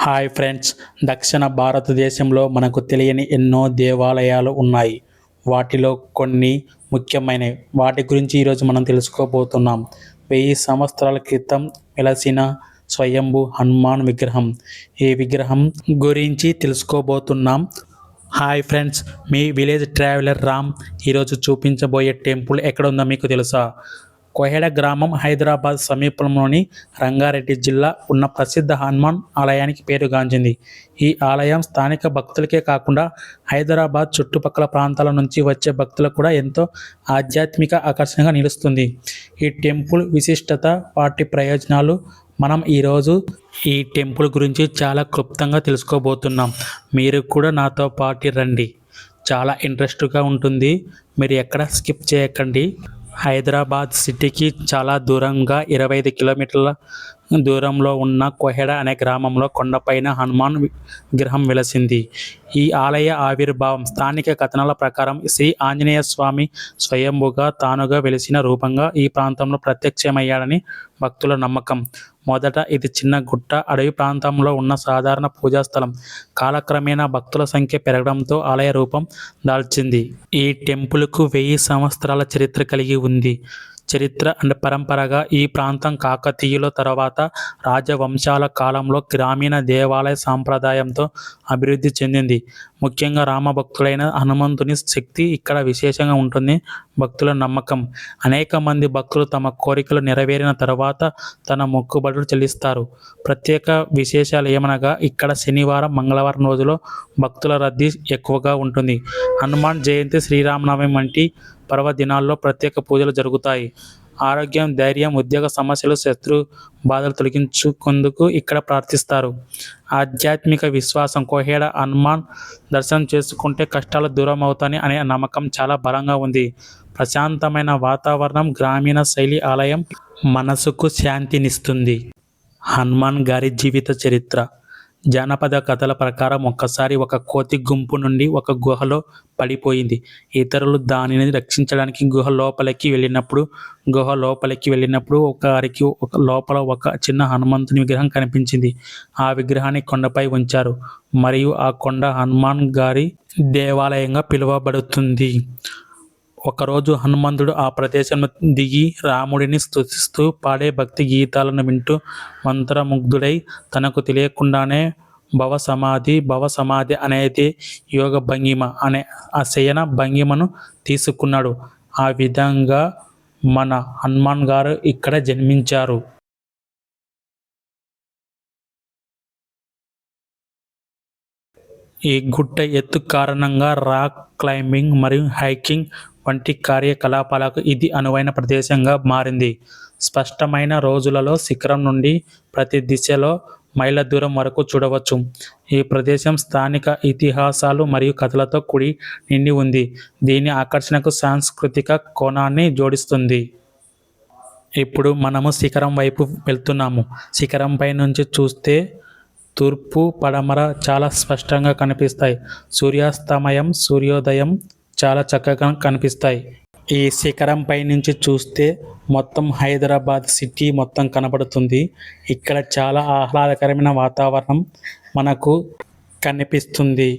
Hi friends దక్షిణ భారతదేశంలో మనకు తెలియని ఎన్నో దేవాలయాలు ఉన్నాయి. వాటిలో కొన్ని ముఖ్యమైనవి. వాటి గురించి ఈరోజు మనం తెలుసుకోబోతున్నాం. వెయ్యి సంవత్సరాల క్రితం వెలసిన స్వయంభూ హనుమాన్ విగ్రహం. ఈ విగ్రహం గురించి తెలుసుకోబోతున్నాం. హాయ్ ఫ్రెండ్స్ మీ విలేజ్ ట్రావెలర్ రామ్ ఈరోజు చూపించబోయే టెంపుల్ ఎక్కడ ఉందో మీకు తెలుసా? కోహెడ గ్రామం హైదరాబాద్ సమీపంలోని రంగారెడ్డి జిల్లా ఉన్న ప్రసిద్ధ హనుమాన్ ఆలయానికి పేరుగాంచింది ఈ ఆలయం స్థానిక భక్తులకే కాకుండా హైదరాబాద్ చుట్టుపక్కల ప్రాంతాల నుంచి వచ్చే భక్తులకు కూడా ఎంతో ఆధ్యాత్మిక ఆకర్షణగా నిలుస్తుంది. ఈ టెంపుల్ విశిష్టత వాటి ప్రయోజనాలు మనం ఈరోజు ఈ టెంపుల్ గురించి చాలా క్లుప్తంగా తెలుసుకోబోతున్నాం. మీరు కూడా నాతో పాటు రండి. చాలా ఇంట్రెస్ట్గా ఉంటుంది. మీరు ఎక్కడ స్కిప్ చేయకండి. హైదరాబాద్ సిటీకి చాలా దూరంగా ఇరవై ఐదు కిలోమీటర్ల దూరంలో ఉన్న కొహెడ అనే గ్రామంలో కొండపైన హనుమాన్ విగ్రహం వెలసింది. ఈ ఆలయ ఆవిర్భావం స్థానిక కథనాల ప్రకారం శ్రీ ఆంజనేయ స్వామి స్వయంభుగా తానుగా వెలిసిన రూపంగా ఈ ప్రాంతంలో ప్రత్యక్షమయ్యాడని భక్తుల నమ్మకం. మొదట ఇది చిన్న గుట్ట అడవి ప్రాంతంలో ఉన్న సాధారణ పూజా స్థలం. కాలక్రమేణా భక్తుల సంఖ్య పెరగడంతో ఆలయ రూపం దాల్చింది. ఈ టెంపుల్కు వెయ్యి సంవత్సరాల చరిత్ర కలిగి ఉంది. చరిత్ర అండ్ పరంపరగా ఈ ప్రాంతం కాకతీయుల తర్వాత రాజవంశాల కాలంలో గ్రామీణ దేవాలయ సాంప్రదాయంతో అభివృద్ధి చెందింది. ముఖ్యంగా రామభక్తులైన హనుమంతుని శక్తి ఇక్కడ విశేషంగా ఉంటుంది. భక్తుల నమ్మకం. అనేక మంది భక్తులు తమ కోరికలు నెరవేరిన తర్వాత తన మొక్కుబడులు చెల్లిస్తారు. ప్రత్యేక విశేషాలు ఏమనగా ఇక్కడ శనివారం మంగళవారం రోజులో భక్తుల రద్దీ ఎక్కువగా ఉంటుంది. హనుమాన్ జయంతి శ్రీరామనవమి వంటి పర్వదినాల్లో ప్రత్యేక పూజలు జరుగుతాయి. ఆరోగ్యం ధైర్యం ఉద్యోగ సమస్యలు శత్రు బాధలు తొలగించుకుందుకు ఇక్కడ ప్రార్థిస్తారు. ఆధ్యాత్మిక విశ్వాసం కోహేడ హనుమాన్ దర్శనం చేసుకుంటే కష్టాలు దూరం అవుతాయని అనే నమ్మకం చాలా బలంగా ఉంది. ప్రశాంతమైన వాతావరణం గ్రామీణ శైలి ఆలయం మనసుకు శాంతినిస్తుంది. హనుమాన్ గారి జీవిత చరిత్ర. జానపద కథల ప్రకారం ఒక్కసారి ఒక కోతి గుంపు నుండి ఒక గుహలో పడిపోయింది. ఇతరులు దానిని రక్షించడానికి గుహ లోపలికి వెళ్ళినప్పుడు గుహ లోపలికి వెళ్ళినప్పుడు ఒకరికి ఒక లోపల ఒక చిన్న హనుమంతుని విగ్రహం కనిపించింది. ఆ విగ్రహాన్ని కొండపై ఉంచారు. మరియు ఆ కొండ హనుమాన్ గారి దేవాలయంగా పిలువబడుతుంది. ఒకరోజు హనుమంతుడు ఆ ప్రదేశంలో దిగి రాముడిని స్తుతిస్తూ పాడే భక్తి గీతాలను వింటూ మంత్రముగ్ధుడై తనకు తెలియకుండానే భవ సమాధి భవ సమాధి అనేది యోగ భంగిమ అనే ఆ శయన భంగిమను తీసుకున్నాడు. ఆ విధంగా మన హనుమాన్ గారు ఇక్కడ జన్మించారు. ఈ గుట్ట ఎత్తు కారణంగా రాక్ క్లైంబింగ్ మరియు హైకింగ్ వంటి కార్యకలాపాలకు ఇది అనువైన ప్రదేశంగా మారింది. స్పష్టమైన రోజులలో శిఖరం నుండి ప్రతి దిశలో మైళ్ళ దూరం వరకు చూడవచ్చు. ఈ ప్రదేశం స్థానిక ఇతిహాసాలు మరియు కథలతో కూడి నిండి ఉంది. దీని ఆకర్షణకు సాంస్కృతిక కోణాన్ని జోడిస్తుంది. ఇప్పుడు మనము శిఖరం వైపు వెళ్తున్నాము. శిఖరంపై నుంచి చూస్తే తూర్పు పడమర చాలా స్పష్టంగా కనిపిస్తాయి. సూర్యాస్తమయం సూర్యోదయం చాలా చక్కగా కనిపిస్తాయి. ఈ శిఖరం పై నుంచి చూస్తే మొత్తం హైదరాబాద్ సిటీ మొత్తం కనబడుతుంది. ఇక్కడ చాలా ఆహ్లాదకరమైన వాతావరణం మనకు కనిపిస్తుంది.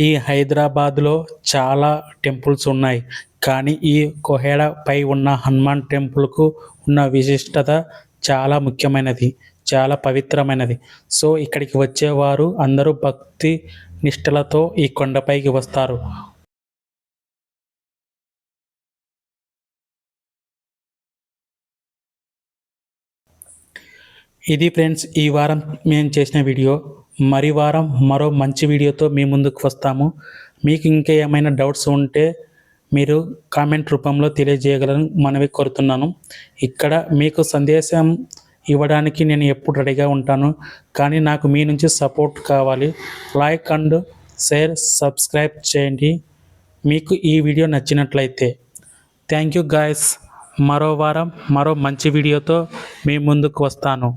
ఈ హైదరాబాద్లో చాలా టెంపుల్స్ ఉన్నాయి. కానీ ఈ కొహేడ పై ఉన్న హనుమాన్ టెంపుల్కు ఉన్న విశిష్టత చాలా ముఖ్యమైనది చాలా పవిత్రమైనది. సో ఇక్కడికి వచ్చేవారు అందరూ భక్తి నిష్టలతో ఈ కొండపైకి వస్తారు. ఇది ఫ్రెండ్స్ ఈ వారం మేము చేసిన వీడియో. మరి వారం మరో మంచి వీడియోతో మీ ముందుకు వస్తాము. మీకు ఇంకా ఏమైనా డౌట్స్ ఉంటే మీరు కామెంట్ రూపంలో తెలియజేయగలని మనవి కోరుతున్నాను. ఇక్కడ మీకు సందేశం ఇవ్వడానికి నేను ఎప్పుడు రెడీగా ఉంటాను. కానీ నాకు మీ నుంచి సపోర్ట్ కావాలి. లైక్ అండ్ షేర్ సబ్స్క్రైబ్ చేయండి. మీకు ఈ వీడియో నచ్చినట్లయితే. Thank you guys. మరో వారం మరో మంచి వీడియోతో మీ ముందుకు వస్తాను.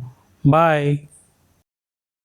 Bye.